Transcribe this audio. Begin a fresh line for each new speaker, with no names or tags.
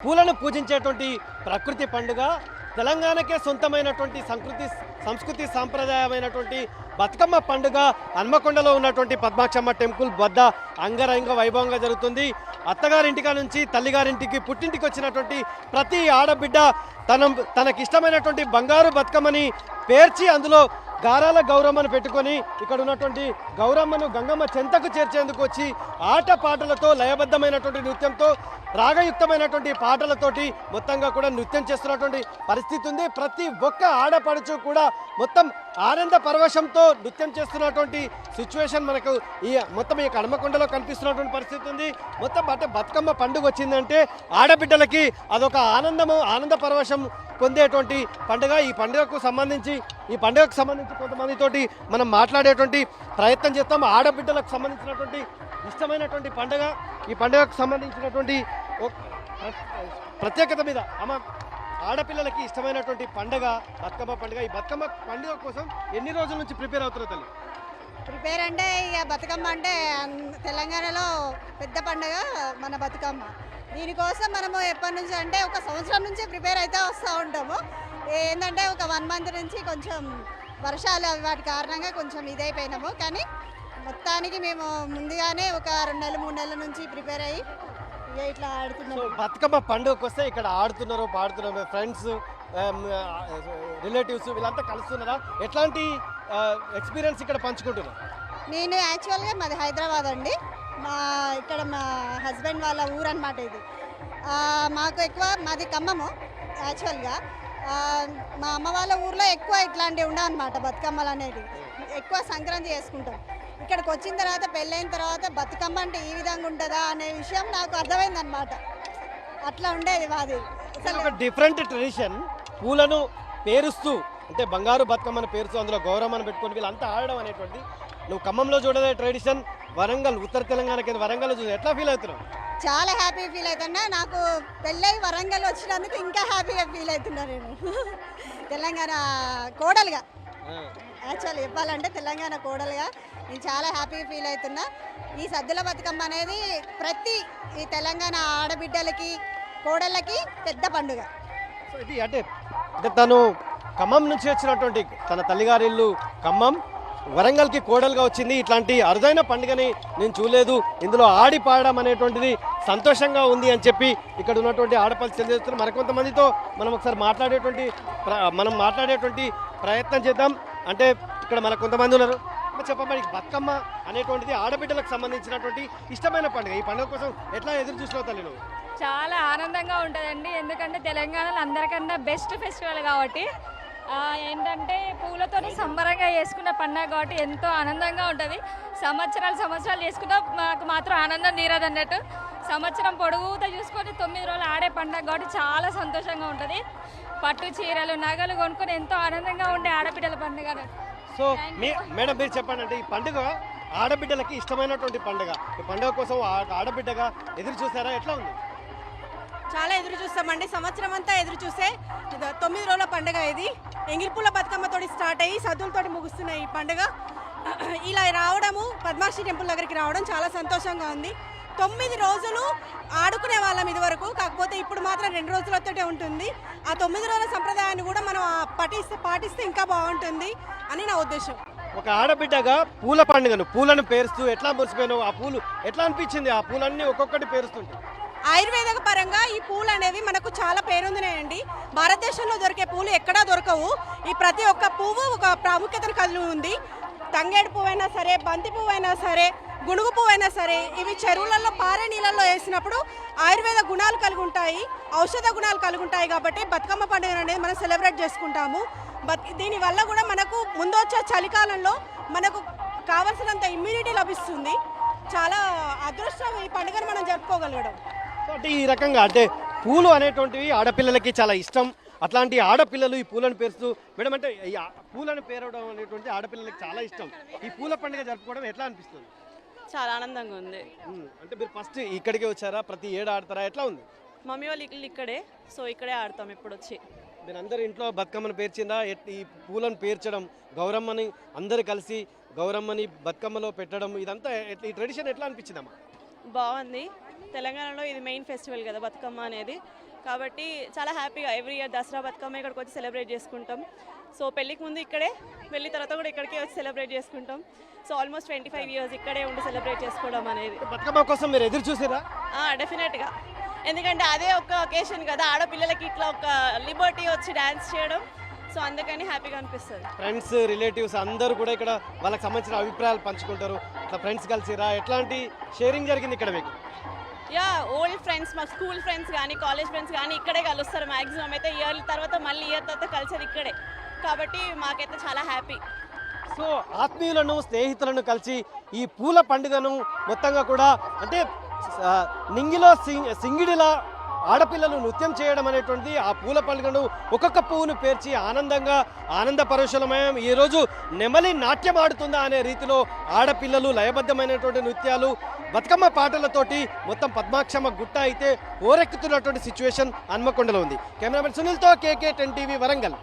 పూలను పూజించేటువంటి ప్రకృతి పండుగ తెలంగాణకే సొంతమైనటువంటి సంస్కృతి సంస్కృతి సాంప్రదాయమైనటువంటి బతుకమ్మ పండుగ హన్మకొండలో ఉన్నటువంటి పద్మాక్షమ్మ టెంపుల్ వద్ద అంగరంగ వైభవంగా జరుగుతుంది. అత్తగారింటికా నుంచి తల్లిగారింటికి పుట్టింటికి వచ్చినటువంటి ప్రతి ఆడబిడ్డ తన తనకిష్టమైనటువంటి బంగారు బతుకమ్మని పేర్చి అందులో గారాల గౌరమ్మను పెట్టుకొని ఇక్కడ ఉన్నటువంటి గౌరమ్మను గంగమ్మ చెంతకు చేర్చేందుకు వచ్చి ఆట పాటలతో లయబద్ధమైనటువంటి నృత్యంతో రాగయుక్తమైనటువంటి పాటలతోటి మొత్తంగా కూడా నృత్యం చేస్తున్నటువంటి పరిస్థితి ఉంది. ప్రతి ఒక్క ఆడపడుచు కూడా మొత్తం ఆనంద పరవశంతో నృత్యం చేస్తున్నటువంటి సిచ్యువేషన్ మనకు ఈ మొత్తం ఈ కడమకొండలో కనిపిస్తున్నటువంటి పరిస్థితి ఉంది. మొత్తం అంటే బతుకమ్మ పండుగ వచ్చిందంటే ఆడబిడ్డలకి అదొక ఆనందము ఆనంద పరవశం పొందేటువంటి పండుగ. ఈ పండుగకు సంబంధించి ఈ పండుగకు సంబంధించి కొంతమందితోటి మనం మాట్లాడేటువంటి ప్రయత్నం చేస్తాం. ఆడబిడ్డలకు సంబంధించినటువంటి ఇష్టమైనటువంటి పండుగ. ఈ పండుగకు సంబంధించినటువంటి ప్రత్యేకత మీద అమ్మ ఆడపిల్లలకి ఇష్టమైనటువంటి పండగ బతుకమ్మ పండుగ. ఈ బతుకమ్మ పండుగ కోసం ఎన్ని రోజుల నుంచి ప్రిపేర్ అవుతున్నారు తల్లి?
ప్రిపేర్ అంటే ఇక బతుకమ్మ అంటే తెలంగాణలో పెద్ద పండుగ మన బతుకమ్మ. దీనికోసం మనము ఎప్పటి నుంచి అంటే ఒక సంవత్సరం నుంచి ప్రిపేర్ అయితే వస్తూ ఉంటాము. ఏంటంటే ఒక వన్ మంత్ నుంచి కొంచెం వర్షాలు అవి వాటి కారణంగా కొంచెం ఇదైపోయినాము. కానీ మొత్తానికి మేము ముందుగానే ఒక రెండు నెలలు మూడు నెలల నుంచి ప్రిపేర్ అయ్యి ఇక ఇట్లా
సో బతుకమ్మ పండుగకు వస్తే ఇక్కడ ఆడుతున్నారు పాడుతున్నారు. ఫ్రెండ్స్ రిలేటివ్స్ వీళ్ళంతా కలుస్తున్నారా? ఎట్లాంటి ఎక్స్పీరియన్స్ ఇక్కడ పంచుకుంటున్నారు?
నేను యాక్చువల్గా మాది హైదరాబాద్ అండి. మా ఇక్కడ మా హస్బెండ్ వాళ్ళ ఊరు అనమాట ఇది. ఆ, మాకు ఎక్కువ మాది ఖమ్మము యాక్చువల్గా. ఆ, మా అమ్మ వాళ్ళ ఊర్లో ఎక్కువ ఇట్లాంటివి ఉండవు అనమాట బతుకమ్మలు అనేవి ఎక్కువ సంక్రాంతి చేసుకుంటాం. ఇక్కడికి వచ్చిన తర్వాత పెళ్ళైన తర్వాత బతుకమ్మ అంటే ఈ విధంగా ఉంటుందా అనే విషయం నాకు అర్థమైంది అనమాట అట్లా ఉండేది మాది.
ఒక డిఫరెంట్ ట్రెడిషన్. పూలను పేరుస్తూ అంటే బంగారు బతుకమ్మను పేరుస్తూ అందులో గౌరమ్మను పెట్టుకొని వీళ్ళంతా ఆడడం అనేటువంటి నువ్వు ఖమ్మంలో చూడదే ట్రెడిషన్ వరంగల్ ఉత్తర తెలంగాణ కింద వరంగల్ చూసి ఎట్లా ఫీల్ అవుతున్నావు?
చాలా హ్యాపీ ఫీల్ అవుతున్నా. నాకు పెళ్ళై వరంగల్ వచ్చినందుకు ఇంకా హ్యాపీగా ఫీల్ అవుతున్నా నేను. తెలంగాణ కోడలుగా. యాక్చువల్ చెప్పాలంటే తెలంగాణ కోడలుగా. నేను చాలా హ్యాపీ ఫీల్ అవుతున్నా. ఈ సద్దుల బతుకమ్మ అనేది ప్రతి ఈ తెలంగాణ ఆడబిడ్డలకి కోడళ్ళకి పెద్ద పండుగ.
సో ఇది అంటే అంటే తను ఖమ్మం నుంచి వచ్చినటువంటి తన తల్లిగారి ఇల్లు ఖమ్మం. వరంగల్కి కోడలుగా వచ్చింది. ఇట్లాంటి అరుదైన పండుగని నేను చూడలేదు. ఇందులో ఆడి పాడడం అనేటువంటిది సంతోషంగా ఉంది అని చెప్పి ఇక్కడ ఉన్నటువంటి ఆడపల్లి తెలియజేస్తున్నారు. మరికొంతమందితో మనం ఒకసారి మాట్లాడేటువంటి ప్ర- మనం మాట్లాడేటువంటి ప్రయత్నం చేద్దాం. అంటే ఇక్కడ మన కొంతమంది ఉన్నారు. అమ్మ బతుకమ్మ అనేటువంటిది ఆడబిడ్డలకు సంబంధించినటువంటి ఇష్టమైన పండుగ. ఈ పండుగ కోసం ఎట్లా ఎదురు చూసినావు తల్లి నువ్వు?
చాలా ఆనందంగా ఉంటుందండి. ఎందుకంటే తెలంగాణలో అందరికన్నా బెస్ట్ ఫెస్టివల్ కాబట్టి ఏంటంటే పూలతోని సంబరంగా చేసుకున్న పండుగ కాబట్టి ఎంతో ఆనందంగా ఉంటుంది. సంవత్సరాలు సంవత్సరాలు చేసుకున్నా మాకు మాత్రం ఆనందం తీరదు అన్నట్టు సంవత్సరం పొడుగుతా చూసుకొని తొమ్మిది రోజులు ఆడే పండుగ కాబట్టి చాలా సంతోషంగా ఉంటుంది. పట్టు చీరలు నగలు కొనుక్కొని ఎంతో ఆనందంగా ఉండే ఆడపిల్లల పండుగ.
సో మీ మేడం మీరు చెప్పండి అంటే ఈ పండుగ ఆడబిడ్డలకి ఇష్టమైనటువంటి పండుగ. ఈ పండుగ కోసం ఆ- ఆడబిడ్డగా ఎదురు చూసారా? ఎట్లా ఉంది?
చాలా ఎదురు చూస్తామండి. సంవత్సరం అంతా ఎదురు చూసే తొమ్మిది రోజుల పండుగ ఇది. ఎంగిల్పూల బతుకమ్మతోటి స్టార్ట్ అయ్యి సద్దులతోటి ముగుస్తున్న ఈ పండుగ. ఇలా రావడము పద్మాక్షి టెంపుల్ దగ్గరికి రావడం చాలా సంతోషంగా ఉంది. తొమ్మిది రోజులు ఆడుకునే వాళ్ళం ఇదివరకు. కాకపోతే ఇప్పుడు మాత్రం రెండు రోజులతోటే ఉంటుంది. ఆ తొమ్మిది రోజుల సంప్రదాయాన్ని కూడా మనం ఆ పఠిస్తే పాటిస్తే ఇంకా బాగుంటుంది అని నా ఉద్దేశం.
ఒక ఆడబిడ్డగా పూల పండుగను పూలను పేరుస్తూ ఎట్లా మురిసిపోయినావు? ఆ పూలు ఎట్లా అనిపించింది? ఆ పూలన్నీ ఒక్కొక్కటి పేరుస్తుంటే.
ఆయుర్వేద పరంగా ఈ పూలు అనేవి మనకు చాలా పేరొందినాయండి. భారతదేశంలో దొరికే పూలు ఎక్కడా దొరకవు. ఈ ప్రతి ఒక్క పువ్వు ఒక ప్రాముఖ్యతను కలిగి ఉంది. తంగేడు పువ్వైనా సరే బంతి పువ్వైనా సరే గునుగు పువ్వైనా సరే ఇవి చెరువులలో పారే నీళ్ళల్లో వేసినప్పుడు ఆయుర్వేద గుణాలు కలిగి ఉంటాయి ఔషధ గుణాలు కలిగి ఉంటాయి కాబట్టి బతుకమ్మ పండుగ అనేది మనం సెలబ్రేట్ చేసుకుంటాము. బత్ దీనివల్ల కూడా మనకు ముందొచ్చే చలికాలంలో మనకు కావలసినంత ఇమ్యూనిటీ లభిస్తుంది. చాలా అదృష్టం ఈ పండుగను మనం జరుపుకోగలగడం.
అంటే ఈ రకంగా అంటే పూలు అనేటువంటివి ఆడపిల్లలకి చాలా ఇష్టం. అట్లాంటి ఆడపిల్లలు ఈ పూలను పేరుస్తూ మేడం అంటే పూలను పేరవడం అనేటువంటి ఆడపిల్లలకి చాలా ఇష్టం. ఈ పూల పండుగ జరుపుకోవడం ఎట్లా అనిపిస్తుంది?
చాలా ఆనందంగా ఉంది.
అంటే మీరు ఫస్ట్ ఇక్కడికే వచ్చారా? ప్రతి ఏడు ఆడతారా? ఎట్లా ఉంది?
మమ్మీ వాళ్ళు ఇల్లు ఇక్కడే. సో ఇక్కడే ఆడతాం ఇప్పుడు వచ్చి
మీరు అందరు ఇంట్లో బతుకమ్మను పేర్చిందా? ఎట్- ఈ పూలను పేర్చడం గౌరమ్మని అందరు కలిసి గౌరమ్మని బతుకమ్మలో పెట్టడం ఇదంతా ఈ ట్రెడిషన్ ఎట్లా అనిపించిందమ్మా?
బాగుంది. తెలంగాణలో ఇది మెయిన్ ఫెస్టివల్ కదా బతుకమ్మ అనేది. కాబట్టి చాలా హ్యాపీగా ఎవ్రీ ఇయర్ దసరా బతుకమ్మ ఇక్కడికి వచ్చి సెలబ్రేట్ చేసుకుంటాం. సో పెళ్ళికి ముందు ఇక్కడే వెళ్ళిన తర్వాత కూడా ఇక్కడికే వచ్చి సెలబ్రేట్ చేసుకుంటాం. So almost twenty five years ఇక్కడే ఉండి సెలబ్రేట్ చేసుకోవడం అనేది.
బతుకమ్మ కోసం మీరు ఎదురు చూసారా?
డెఫినెట్గా ఎందుకంటే అదే ఒక ఒకేషన్ కదా ఆడపిల్లలకి ఇట్లా ఒక లిబర్టీ వచ్చి డ్యాన్స్ చేయడం. సో అందుకని హ్యాపీగా అనిపిస్తుంది.
ఫ్రెండ్స్ రిలేటివ్స్ అందరూ కూడా ఇక్కడ వాళ్ళకి సంబంధించిన అభిప్రాయాలు పంచుకుంటారు. ఇట్లా ఫ్రెండ్స్ కలిసిరా ఎట్లాంటి షేరింగ్ జరిగింది ఇక్కడ మీకు?
యా ఓల్డ్ ఫ్రెండ్స్ మా స్కూల్ ఫ్రెండ్స్ కానీ కాలేజ్ ఫ్రెండ్స్ కానీ ఇక్కడే కలుస్తారు. మ్యాక్సిమం అయితే ఇయర్ తర్వాత మళ్ళీ ఇయర్ తర్వాత కలిసేది ఇక్కడే. కాబట్టి మాకైతే చాలా హ్యాపీ.
సో ఆత్మీయులను స్నేహితులను కలిసి ఈ పూల పండుగను మొత్తంగా కూడా అంటే నింగిలో సింగిడిలా ఆడపిల్లలు నృత్యం చేయడం అనేటువంటిది ఆ పూల పండుగను ఒక్కొక్క పువ్వును పేర్చి ఆనందంగా ఆనంద పరుషలమయం ఈరోజు నెమలి నాట్యం ఆడుతుందా అనే రీతిలో ఆడపిల్లలు లయబద్ధమైనటువంటి నృత్యాలు బతుకమ్మ పాటలతోటి మొత్తం పద్మాక్షమ్మ గుట్ట అయితే ఓరెక్కుతున్నటువంటి సిచ్యువేషన్ హన్మకొండలో ఉంది. కెమెరామెన్ సునీల్తో కేకే టెన్ టీవీ వరంగల్.